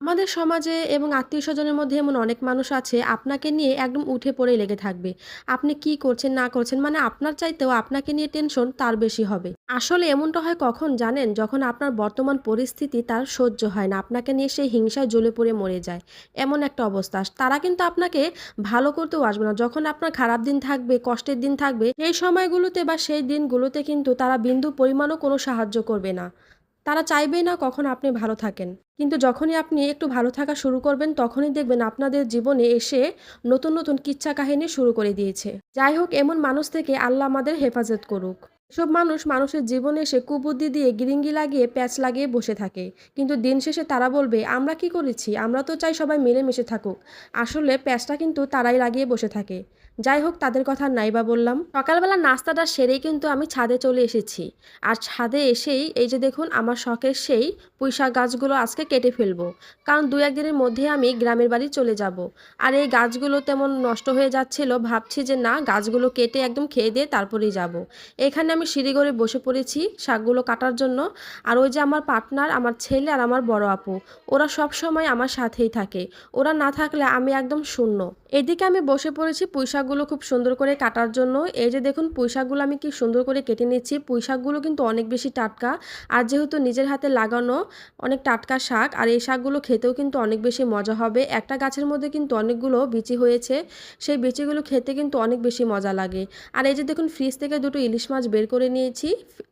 আমাদের সমাজে এবং আত্মীয় স্বজনের মধ্যে এমন অনেক মানুষ আছে আপনাকে নিয়ে একদম উঠে পড়েই লেগে থাকবে। আপনি কি করছেন না করছেন মানে আপনার চাইতেও আপনাকে নিয়ে টেনশন তার বেশি হবে। আসলে এমনটা হয় কখন জানেন? যখন আপনার বর্তমান পরিস্থিতি তার সহ্য হয় না। আপনাকে নিয়ে সে হিংসায় জ্বলে পড়ে মরে যায়। এমন একটা অবস্থা। তারা কিন্তু আপনাকে ভালো করতেও আসবে না। যখন আপনার খারাপ দিন থাকবে, কষ্টের দিন থাকবে, সেই সময়গুলোতে বা সেই দিনগুলোতে কিন্তু তারা বিন্দু পরিমাণও কোনো সাহায্য করবে না। তারা চাইবেই না কখন আপনি ভালো থাকেন। কিন্তু যখনই আপনি একটু ভালো থাকা শুরু করবেন তখনই দেখবেন আপনাদের জীবনে এসে নতুন, নতুন কিচ্ছা কাহিনী শুরু করে দিয়েছে। যাই হোক এমন মানুষ থেকে আল্লাহ আমাদের হেফাজত করুক। এসব মানুষ মানুষের জীবনে এসে কুবুদ্ধি দিয়ে গিরিঙ্গি লাগিয়ে প্যাঁচ লাগিয়ে বসে থাকে। কিন্তু দিন শেষে তারা বলবে, আমরা কি করেছি? আমরা তো চাই সবাই মিলেমিশে থাকুক। আসলে প্যাঁচটা কিন্তু তারাই লাগিয়ে বসে থাকে। যাই হোক, তাদের কথা নাই বা বললাম। সকালবেলা নাস্তাটা সেরেই কিন্তু আমি ছাদে চলে এসেছি। আর ছাদে এসেই এই যে দেখুন, আমার শখের সেই পুঁইশাক গাছগুলো আজকে কেটে ফেলব। কারণ ২-১ দিনের মধ্যে আমি গ্রামের বাড়ি চলে যাব। আর এই গাছগুলো তেমন নষ্ট হয়ে যাচ্ছিল, ভাবছি যে না, গাছগুলো কেটে একদম খেয়ে দিয়ে তারপরেই যাব। এখানে আমি সিঁড়ি করে বসে পড়েছি শাকগুলো কাটার জন্য। আর ওই যে আমার পার্টনার, আমার ছেলে আর আমার বড় আপু, ওরা সবসময় আমার সাথেই থাকে। ওরা না থাকলে আমি একদম শূন্য। এদিকে আমি বসে পড়েছি পুঁইশাকগুলো খুব সুন্দর করে কাটার জন্য। এই যে দেখুন পুঁইশাকগুলো আমি কি সুন্দর করে কেটে নিচ্ছি। পুঁইশাকগুলো কিন্তু অনেক বেশি টাটকা। আর যেহেতু নিজের হাতে লাগানো অনেক টাটকা শাক, আর এই শাকগুলো খেতেও কিন্তু অনেক বেশি মজা হবে। একটা গাছের মধ্যে কিন্তু অনেকগুলো বিচি হয়েছে। সেই বিচিগুলো খেতে কিন্তু অনেক বেশি মজা লাগে। আর এই যে দেখুন ফ্রিজ থেকে দুটো ইলিশ মাছ বের করে নিয়েছি।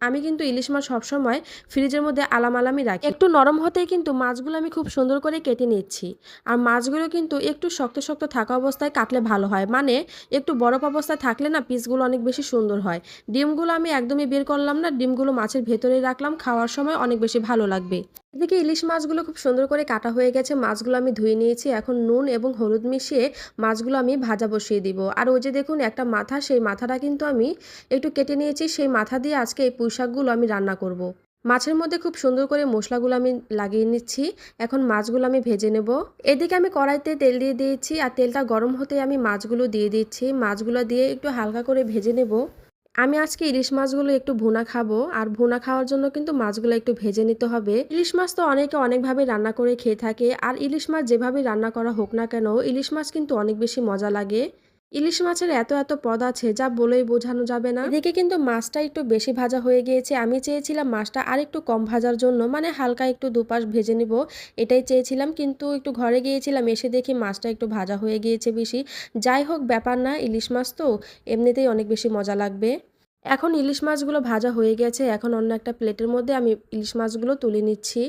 আমি কিন্তু ইলিশ মাছ সবসময় ফ্রিজের মধ্যে আলাম আলামই রাখি। একটু নরম হতেই কিন্তু মাছগুলো আমি খুব সুন্দর করে কেটে নিচ্ছি। আর মাছগুলো কিন্তু একটু শক্ত, শক্ত থাকা অবস্থায় কাটলে ভালো হয়। মানে একটু বরফ অবস্থায় থাকলে না পিসগুলো অনেক বেশি সুন্দর হয়। ডিমগুলো আমি একদমই বের করলাম না। ডিমগুলো মাছের ভেতরে রাখলাম। খাওয়ার সময় অনেক বেশি ভালো লাগবে। এদিকে ইলিশ মাছগুলো খুব সুন্দর করে কাটা হয়ে গেছে। মাছগুলো আমি ধুয়ে নিয়েছি। এখন নুন এবং হলুদ মিশিয়ে মাছগুলো আমি ভাজা বসিয়ে দিব। আর ওই যে দেখুন, একটা মাথা, সেই মাথাটা কিন্তু আমি একটু কেটে নিয়েছি। সেই মাথা দিয়ে আজকে এই পুঁইশাকগুলো আমি রান্না করব। মাছের মধ্যে খুব সুন্দর করে মশলাগুলো আমি লাগিয়ে নিচ্ছি। এখন মাছগুলো আমি ভেজে নেব। এদিকে আমি কড়াইতে তেল দিয়ে দিয়েছি আর তেলটা গরম হতে আমি মাছগুলো দিয়ে দিচ্ছি। মাছগুলো দিয়ে একটু হালকা করে ভেজে নেব। আমি আজকে ইলিশ মাছগুলো একটু ভুনা খাব, আর ভুনা খাওয়ার জন্য কিন্তু মাছগুলো একটু ভেজে নিতে হবে। ইলিশ মাছ তো অনেকে অনেকভাবে রান্না করে খেয়ে থাকে, আর ইলিশ মাছ যেভাবে রান্না করা হোক না কেন, ইলিশ মাছ কিন্তু অনেক বেশি মজা লাগে। ইলিশ মাছের এত এত পদ আছে, যা বলেই বোঝানো যাবে না। এদিকে কিন্তু মাছটা একটু বেশি ভাজা হয়ে গিয়েছে। আমি চেয়েছিলাম মাছটা আর একটু কম ভাজার জন্য মানে হালকা একটু দুপাশ ভেজে নিব, এটাই চেয়েছিলাম। কিন্তু একটু ঘরে গিয়েছিলাম, এসে দেখি মাছটা একটু ভাজা হয়ে গিয়েছে বেশি। যাই হোক, ব্যাপার না, ইলিশ মাছ তো এমনিতেই অনেক বেশি মজা লাগবে। এখন ইলিশ মাছগুলো ভাজা হয়ে গেছে, এখন অন্য একটা প্লেটের মধ্যে আমি ইলিশ মাছগুলো তুলে নিচ্ছি।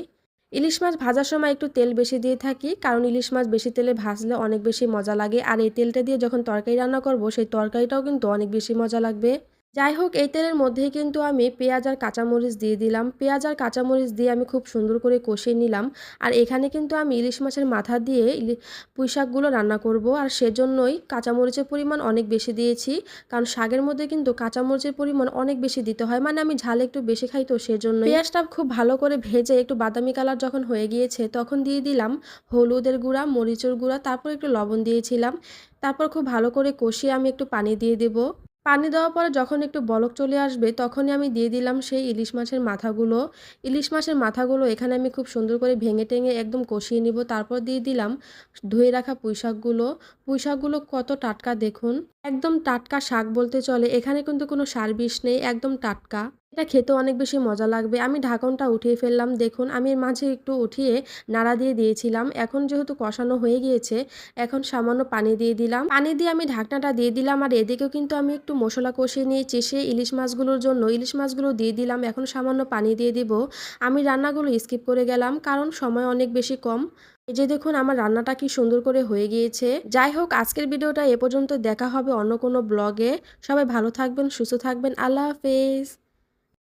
ইলিশ মাছ ভাজার সময় একটু তেল বেশি দিয়ে থাকি, কারণ ইলিশ মাছ বেশি তেলে ভাজলে অনেক বেশি মজা লাগে। আর এই তেলটা দিয়ে যখন তরকারি রান্না করব, সেই তরকারিটাও কিন্তু অনেক বেশি মজা লাগবে। যাই হোক এই তেলের মধ্যেই কিন্তু আমি পেঁয়াজ আর কাঁচামরিচ দিয়ে দিলাম। পেঁয়াজ আর কাঁচামরিচ দিয়ে আমি খুব সুন্দর করে কষিয়ে নিলাম। আর এখানে কিন্তু আমি ইলিশ মাছের মাথা দিয়ে পুঁই শাকগুলো রান্না করব। আর সেজন্যই কাঁচামরিচের পরিমাণ অনেক বেশি দিয়েছি। কারণ শাকের মধ্যে কিন্তু কাঁচামরিচের পরিমাণ অনেক বেশি দিতে হয়। মানে আমি ঝাল একটু বেশি খাই তো সেজন্য পেঁয়াজটা খুব ভালো করে ভেজে একটু বাদামি কালার যখন হয়ে গিয়েছে, তখন দিয়ে দিলাম হলুদের গুঁড়া, মরিচের গুঁড়া, তারপর একটু লবণ দিয়েছিলাম। তারপর খুব ভালো করে কষিয়ে আমি একটু পানি দিয়ে দেবো। পানি দেওয়ার পরে যখন একটু বলক চলে আসবে, তখনই আমি দিয়ে দিলাম সেই ইলিশ মাছের মাথাগুলো। ইলিশ মাছের মাথাগুলো এখানে আমি খুব সুন্দর করে ভেঙে টেঙে একদম কষিয়ে নিব। তারপর দিয়ে দিলাম ধুয়ে রাখা পুঁইশাকগুলো। পুঁইশাকগুলো কত টাটকা দেখুন। একদম টাটকা শাক বলতে চলে। এখানে কিন্তু কোনো সার বিষ নেই, একদম টাটকা। এটা খেতে অনেক বেশি মজা লাগবে। আমি ঢাকনটা উঠিয়ে ফেললাম। দেখুন, আমি এর মাঝে একটু উঠিয়ে নাড়া দিয়ে দিয়েছিলাম। এখন যেহেতু কষানো হয়ে গিয়েছে, এখন সামান্য পানি দিয়ে দিলাম। পানি দিয়ে আমি ঢাকনাটা দিয়ে দিলাম আর এদিকেও কিন্তু আমি একটু মশলা কষিয়ে নিয়ে চেষে ইলিশ মাছগুলোর জন্য ইলিশ মাছগুলো দিয়ে দিলাম। এখন সামান্য পানি দিয়ে দিব। আমি রান্নাগুলো স্কিপ করে গেলাম কারণ সময় অনেক বেশি কম। এই যে দেখুন, আমার রান্নাটা কি সুন্দর করে হয়ে গিয়েছে। যাই হোক, আজকের ভিডিওটা এ পর্যন্ত দেখা হবে অন্য কোনো ব্লগে। সবাই ভালো থাকবেন, সুস্থ থাকবেন। আল্লাহ হাফেজ।